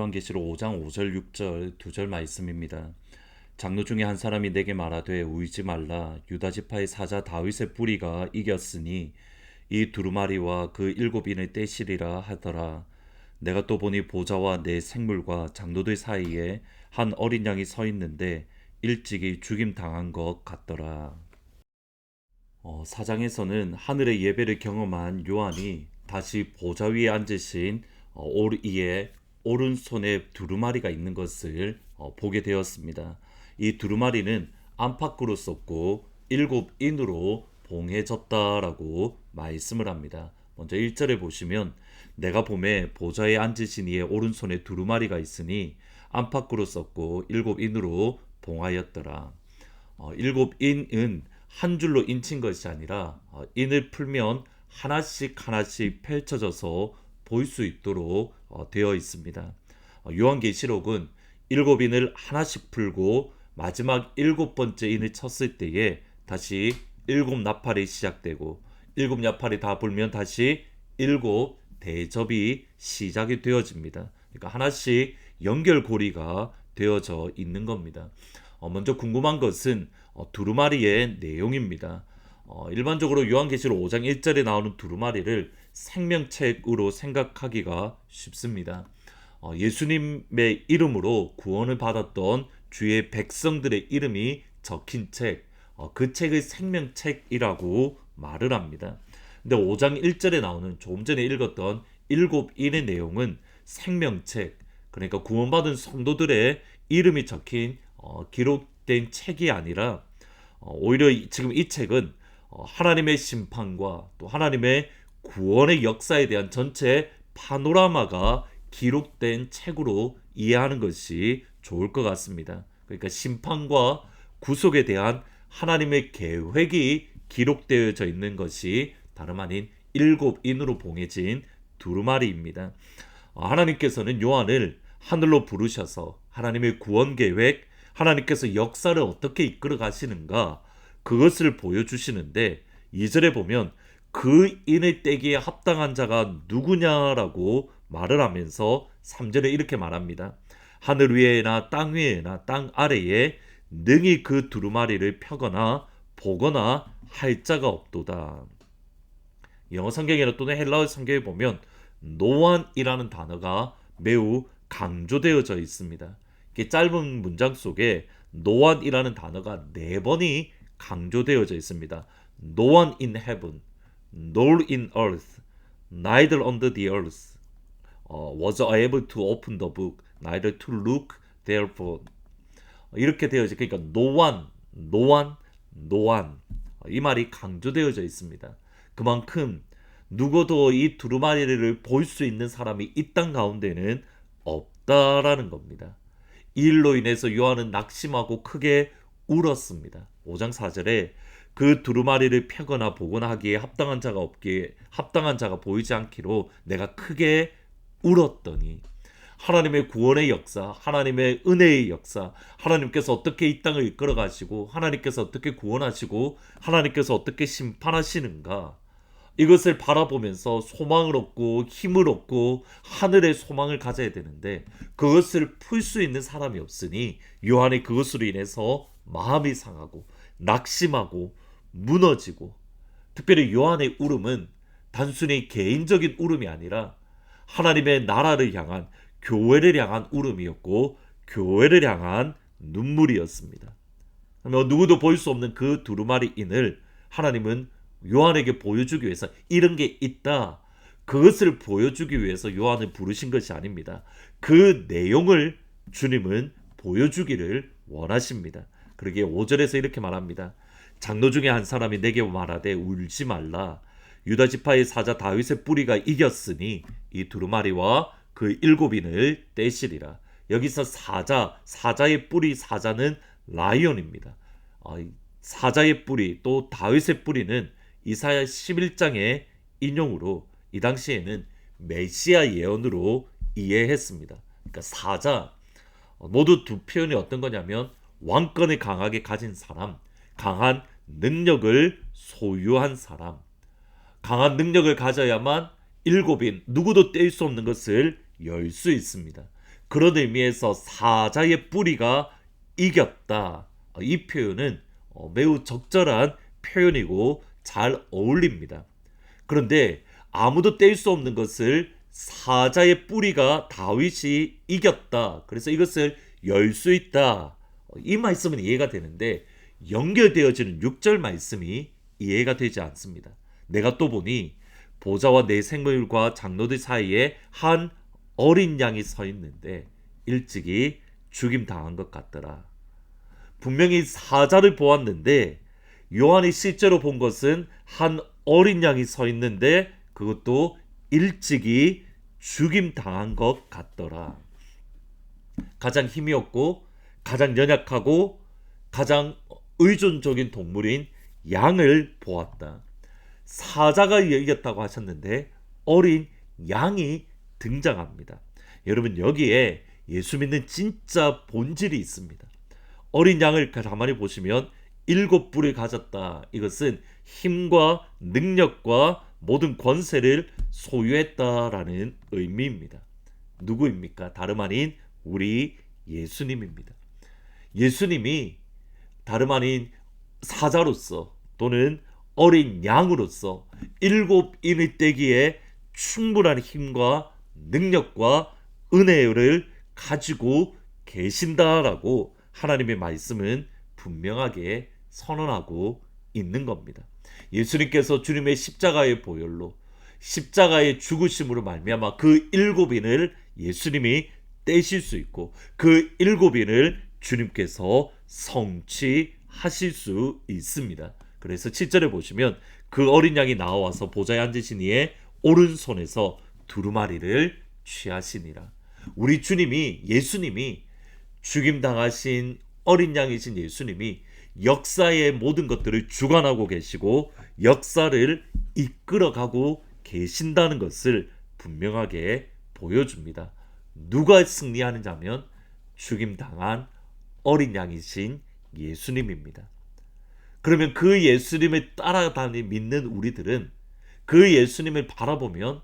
요한계시록 5장 5절 6절 두 절 말씀입니다. 장로 중에 한 사람이 내게 말하되 울지 말라 유다 지파의 사자 다윗의 뿌리가 이겼으니 이 두루마리와 그 일곱인을 떼시리라 하더라. 내가 또 보니 보좌와 내 생물과 장로들 사이에 한 어린 양이 서 있는데 일찍이 죽임 당한 것 같더라. 어, 사장에서는 하늘의 예배를 경험한 요한이 다시 보좌 위에 앉으신 어, 오리의 오른손에 두루마리가 있는 것을 어, 보게 되었습니다. 이 두루마리는 안팎으로 썼고 일곱 인으로 봉해졌다라고 말씀을 합니다. 먼저 1절에 보시면 내가 봄에 보좌에 앉으신 이의 오른손에 두루마리가 있으니 안팎으로 썼고 일곱 인으로 봉하였더라. 어, 일곱 인은 한 줄로 인친 것이 아니라 어, 인을 풀면 하나씩 하나씩 펼쳐져서 볼 수 있도록 어, 되어 있습니다. 어, 요한계시록은 일곱 인을 하나씩 풀고 마지막 일곱 번째 인을 쳤을 때에 다시 일곱 나팔이 시작되고 일곱 나팔이 다 불면 다시 일곱 대접이 시작이 되어집니다. 그러니까 하나씩 연결고리가 되어져 있는 겁니다. 어, 먼저 궁금한 것은 어, 두루마리의 내용입니다. 어, 일반적으로 요한계시록 5장 1절에 나오는 두루마리를 생명책으로 생각하기가 쉽습니다. 어, 예수님의 이름으로 구원을 받았던 주의 백성들의 이름이 적힌 책, 어, 그 책을 생명책이라고 말을 합니다. 근데 5장 1절에 나오는 조금 전에 읽었던 일곱 인의 내용은 생명책, 그러니까 구원받은 성도들의 이름이 적힌 어, 기록된 책이 아니라 어, 오히려 이- 지금 이 책은 어, 하나님의 심판과 또 하나님의 구원의 역사에 대한 전체 파노라마가 기록된 책으로 이해하는 것이 좋을 것 같습니다. 그러니까 심판과 구속에 대한 하나님의 계획이 기록되어져 있는 것이 다름 아닌 일곱 인으로 봉해진 두루마리입니다. 어, 하나님께서는 요한을 하늘로 부르셔서 하나님의 구원 계획, 하나님께서 역사를 어떻게 이끌어 가시는가 그것을 보여주시는데 2절에 보면 그 인을 떼기에 합당한 자가 누구냐라고 말을 하면서 3절에 이렇게 말합니다. 하늘 위에나 땅 위에나 땅 아래에 능히 그 두루마리를 펴거나 보거나 할 자가 없도다. 영어 성경이나 또는 헬라어 성경에 보면 노안이라는 단어가 매우 강조되어져 있습니다. 이게 짧은 문장 속에 노안이라는 단어가 네 번이 강조되어져 있습니다. No in heaven, nor in earth, neither under the earth, 어, was able to open the book, neither to look therefore. 이렇게 되어져 그러니까 no one, no one, no one 이 말이 강조되어져 있습니다. 그만큼 누구도 이 두루마리를 볼 수 있는 사람이 이 땅 가운데는 없다라는 겁니다. 이 일로 인해서 요한은 낙심하고 크게 울었습니다. 5장 4절에 그 두루마리를 펴거나 보거나 하기에 합당한 자가 없기에 합당한 자가 보이지 않기로 내가 크게 울었더니 하나님의 구원의 역사, 하나님의 은혜의 역사, 하나님께서 어떻게 이 땅을 이끌어 가시고 하나님께서 어떻게 구원하시고 하나님께서 어떻게 심판하시는가? 이것을 바라보면서 소망을 얻고 힘을 얻고 하늘의 소망을 가져야 되는데 그것을 풀 수 있는 사람이 없으니 요한이 그것으로 인해서 마음이 상하고 낙심하고 무너지고 특별히 요한의 울음은 단순히 개인적인 울음이 아니라 하나님의 나라를 향한 교회를 향한 울음이었고 교회를 향한 눈물이었습니다. 누구도 볼 수 없는 그 두루마리 인을 하나님은 요한에게 보여주기 위해서 이런 게 있다. 그것을 보여주기 위해서 요한을 부르신 것이 아닙니다. 그 내용을 주님은 보여주기를 원하십니다. 그러기에 5절에서 이렇게 말합니다. 장로 중에 한 사람이 내게 말하되 울지 말라. 유다 지파의 사자 다윗의 뿌리가 이겼으니 이 두루마리와 그 일곱인을 떼시리라. 여기서 사자, 사자의 뿌리 사자는 라이온입니다. 어, 이 사자의 뿌리 또 다윗의 뿌리는 이사야 11장의 인용으로 이 당시에는 메시아 예언으로 이해했습니다. 그러니까 사자 어, 모두 두 표현이 어떤 거냐면 왕권을 강하게 가진 사람, 강한 능력을 소유한 사람, 강한 능력을 가져야만 일곱인 누구도 뗄 수 없는 것을 열 수 있습니다. 그런 의미에서 사자의 뿌리가 이겼다. 이 표현은 어, 매우 적절한 표현이고 잘 어울립니다. 그런데 아무도 뗄 수 없는 것을 사자의 뿌리가 다윗이 이겼다. 그래서 이것을 열 수 있다. 이 말씀은 이해가 되는데 연결되어지는 6절 말씀이 이해가 되지 않습니다. 내가 또 보니 보좌와 내 생물과 장로들 사이에 한 어린 양이 서 있는데 일찍이 죽임 당한 것 같더라. 분명히 사자를 보았는데 요한이 실제로 본 것은 한 어린 양이 서 있는데 그것도 일찍이 죽임 당한 것 같더라. 가장 힘이 없고 가장 연약하고 가장 의존적인 동물인 양을 보았다. 사자가 이겼다고 하셨는데 어린 양이 등장합니다. 여러분 여기에 예수 믿는 진짜 본질이 있습니다. 어린 양을 가만히 보시면 일곱 뿔을 가졌다. 이것은 힘과 능력과 모든 권세를 소유했다라는 의미입니다. 누구입니까? 다름 아닌 우리 예수님입니다. 예수님이 다름 아닌 사자로서 또는 어린 양으로서 일곱 인을 떼기에 충분한 힘과 능력과 은혜를 가지고 계신다라고 하나님의 말씀은 분명하게 선언하고 있는 겁니다. 예수님께서 주님의 십자가의 보혈로 십자가의 죽으심으로 말미암아 그 일곱인을 예수님이 떼실 수 있고 그 일곱인을 주님께서 성취하실 수 있습니다. 그래서 7절에 보시면 그 어린 양이 나와서 보좌에 앉으신 이의 오른손에서 두루마리를 취하시니라. 우리 주님이 예수님이 죽임 당하신 어린 양이신 예수님이 역사의 모든 것들을 주관하고 계시고 역사를 이끌어가고 계신다는 것을 분명하게 보여줍니다. 누가 승리하는 자면 죽임 당한 어린 양이신 예수님입니다. 그러면 그 예수님을 따라다니 믿는 우리들은 그 예수님을 바라보면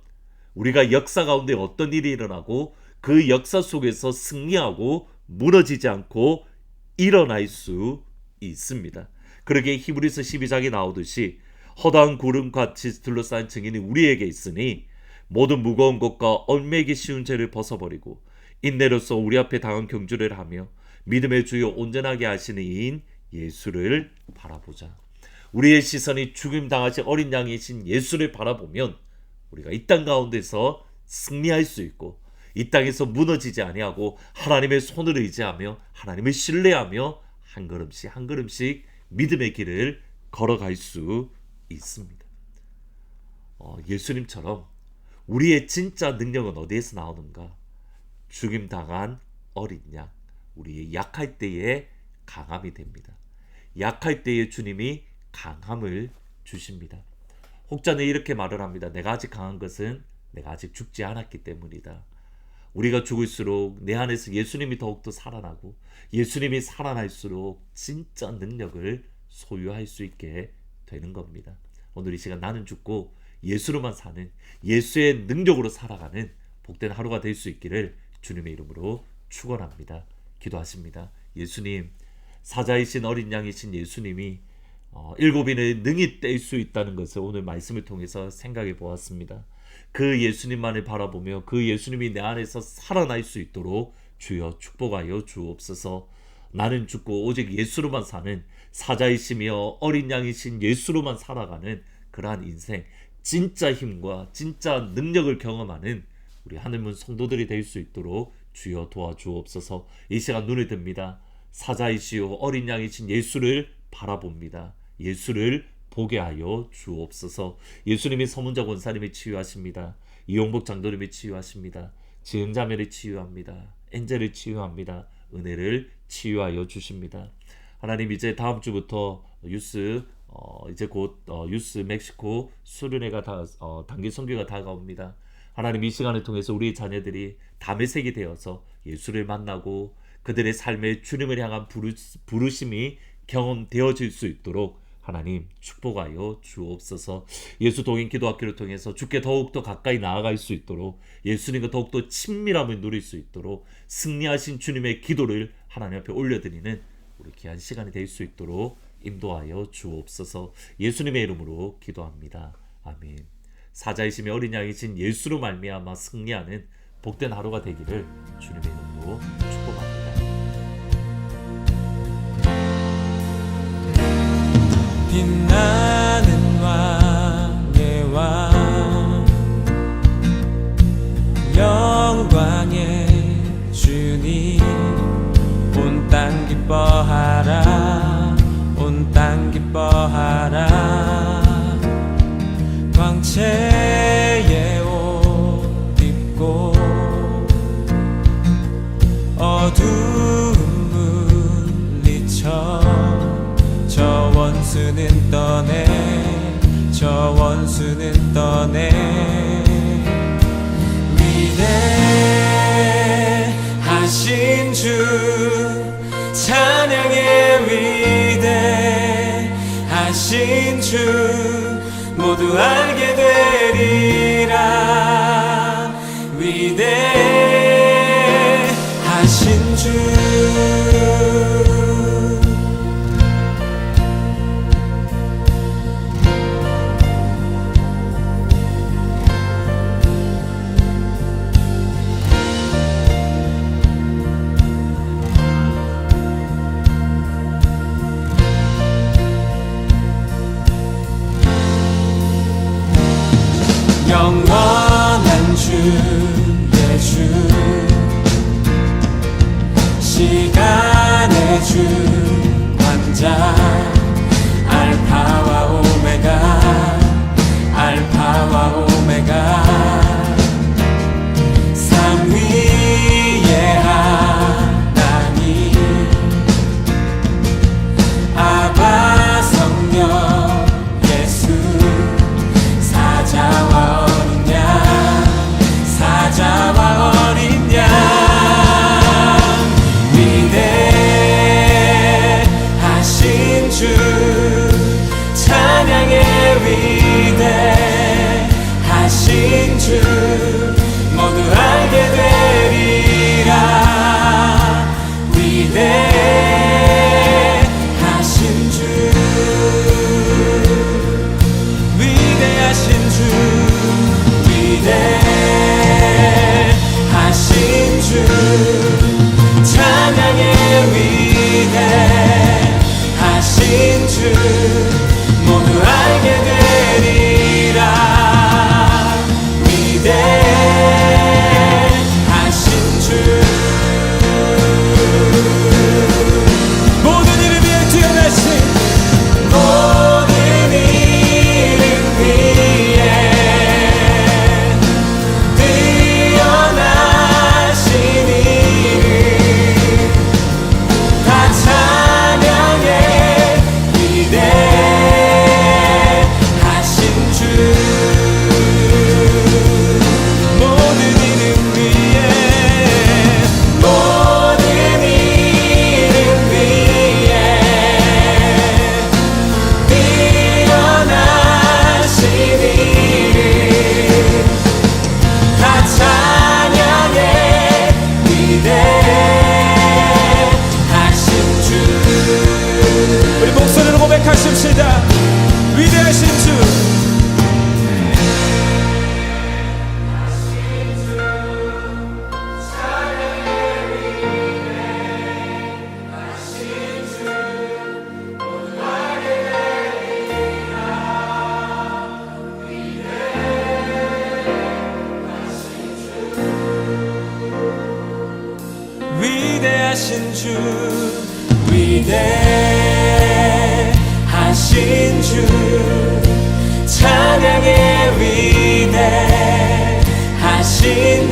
우리가 역사 가운데 어떤 일이 일어나고 그 역사 속에서 승리하고 무너지지 않고 일어날 수 있습니다. 그러게 히브리서 12장에 나오듯이 허다한 구름 같이 둘러싼 증인이 우리에게 있으니 모든 무거운 것과 얽매기 쉬운 죄를 벗어버리고 인내로서 우리 앞에 당한 경주를 하며 믿음의 주요 온전하게 하시는 이인 예수를 바라보자. 우리의 시선이 죽임 당하신 어린 양이신 예수를 바라보면 우리가 이 땅 가운데서 승리할 수 있고 이 땅에서 무너지지 아니하고 하나님의 손을 의지하며 하나님을 신뢰하며 한 걸음씩 한 걸음씩 믿음의 길을 걸어갈 수 있습니다. 어, 예수님처럼 우리의 진짜 능력은 어디에서 나오는가? 죽임 당한 어린 양, 우리의 약할 때에 강함이 됩니다. 약할 때에 주님이 강함을 주십니다. 혹자는 이렇게 말을 합니다. 내가 아직 강한 것은 내가 아직 죽지 않았기 때문이다. 우리가 죽을수록 내 안에서 예수님이 더욱더 살아나고 예수님이 살아날수록 진짜 능력을 소유할 수 있게 되는 겁니다. 오늘 이 시간 나는 죽고 예수로만 사는 예수의 능력으로 살아가는 복된 하루가 될 수 있기를 주님의 이름으로 축원합니다. 기도하십니다. 예수님 사자이신 어린 양이신 예수님이 어, 일곱인을 능히 뗄 수 있다는 것을 오늘 말씀을 통해서 생각해 보았습니다. 그 예수님만을 바라보며 그 예수님이 내 안에서 살아날 수 있도록 주여 축복하여 주옵소서. 나는 죽고 오직 예수로만 사는 사자이시며 어린 양이신 예수로만 살아가는 그러한 인생, 진짜 힘과 진짜 능력을 경험하는 우리 하늘문 성도들이 될 수 있도록 주여 도와주옵소서. 이 시간 눈에 듭니다. 사자이시오 어린 양이신 예수를 바라봅니다. 예수를 보게 하여 주옵소서. 예수님이 서문자 권사님이 치유하십니다. 이용복 장로님이 치유하십니다. 지흥자매를 치유합니다. 엔젤을 치유합니다. 은혜를 치유하여 주십니다. 하나님 이제 다음 주부터 유스 어, 이제 곧 어, 유스 멕시코 수련회가 다 어, 단기 선교가 다가옵니다. 하나님 이 시간을 통해서 우리 자녀들이 담의 색이 되어서 예수를 만나고 그들의 삶의 주님을 향한 부르, 부르심이 경험되어질 수 있도록 하나님 축복하여 주옵소서. 예수 동인 기도학교를 통해서 주께 더욱더 가까이 나아갈 수 있도록 예수님과 더욱더 친밀함을 누릴 수 있도록 승리하신 주님의 기도를 하나님 앞에 올려드리는 우리 귀한 시간이 될 수 있도록 인도하여 주옵소서. 예수님의 이름으로 기도합니다. 아멘. 사자이시며 어린 양이신 예수로 말미암아 승리하는 복된 하루가 되기를 주님의 이름으로 축복합니다. 빛나 광채의 옷 입고 어두운 물리쳐 저 원수는 떠내 저 원수는 떠내. 위대하신 주 찬양의 위대하신 주 모두 알게 되리라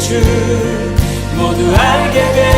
주 모두 알게 되